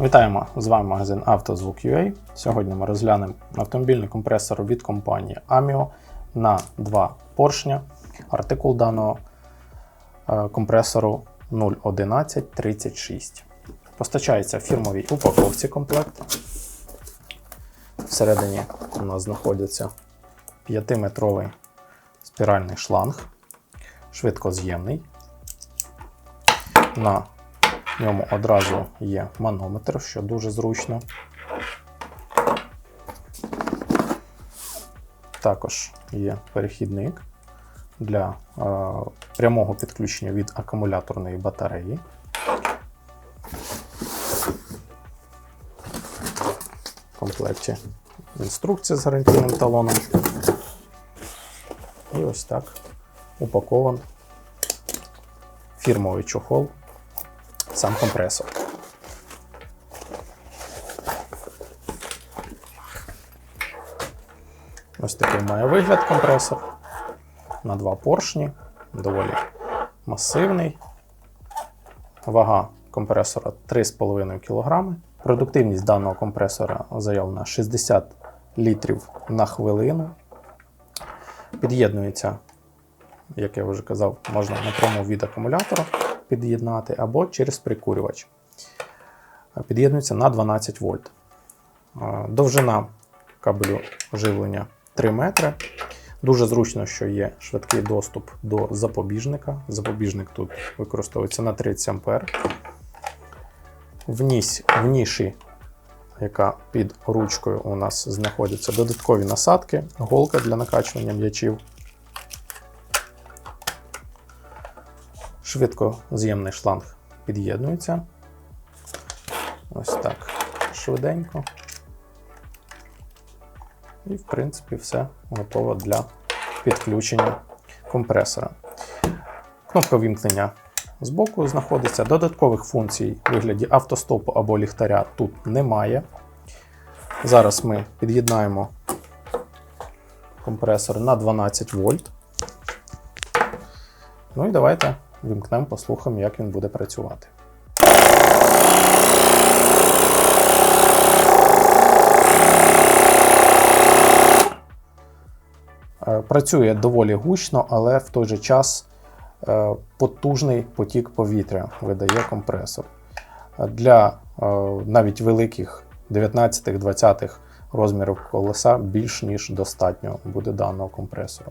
Вітаємо! З вами магазин «Автозвук.UA». Сьогодні ми розглянемо автомобільний компресор від компанії Amio на два поршня. Артикул даного е, компресору 01136. Постачається в фірмовій упаковці комплект. Всередині у нас знаходиться 5-метровий спіральний шланг, швидкоз'ємний. На ньому одразу є манометр, що дуже зручно. Також є перехідник для е, прямого підключення від акумуляторної батареї. В комплекті інструкція з гарантійним талоном. І ось так упакован фірмовий чохол сам компресор. Ось такий має вигляд компресор. На два поршні, доволі масивний. Вага компресора 3,5 кг. Продуктивність даного компресора заявлена 60 літрів на хвилину. Під'єднується, як я вже казав, можна напряму від акумулятора під'єднати або через прикурювач. Під'єднується на 12 вольт. Довжина кабелю живлення 3 метри. Дуже зручно, що є швидкий доступ до запобіжника. Запобіжник тут використовується на 30 А. В, в ніші, яка під ручкою у нас знаходяться додаткові насадки, голка для накачування м'ячів. Швидкоз'ємний шланг під'єднується. Ось так швиденько. І, в принципі, все готово для підключення компресора. Кнопка вімкнення збоку знаходиться. Додаткових функцій у вигляді автостопу або ліхтаря тут немає. Зараз ми під'єднаємо компресор на 12 вольт. Ну і давайте вімкнемо, послухаємо, як він буде працювати. Е, Працює доволі гучно, але в той же час е, потужний потік повітря видає компресор. Для е, навіть великих 19-20 розмірів колеса більш ніж достатньо буде даного компресора.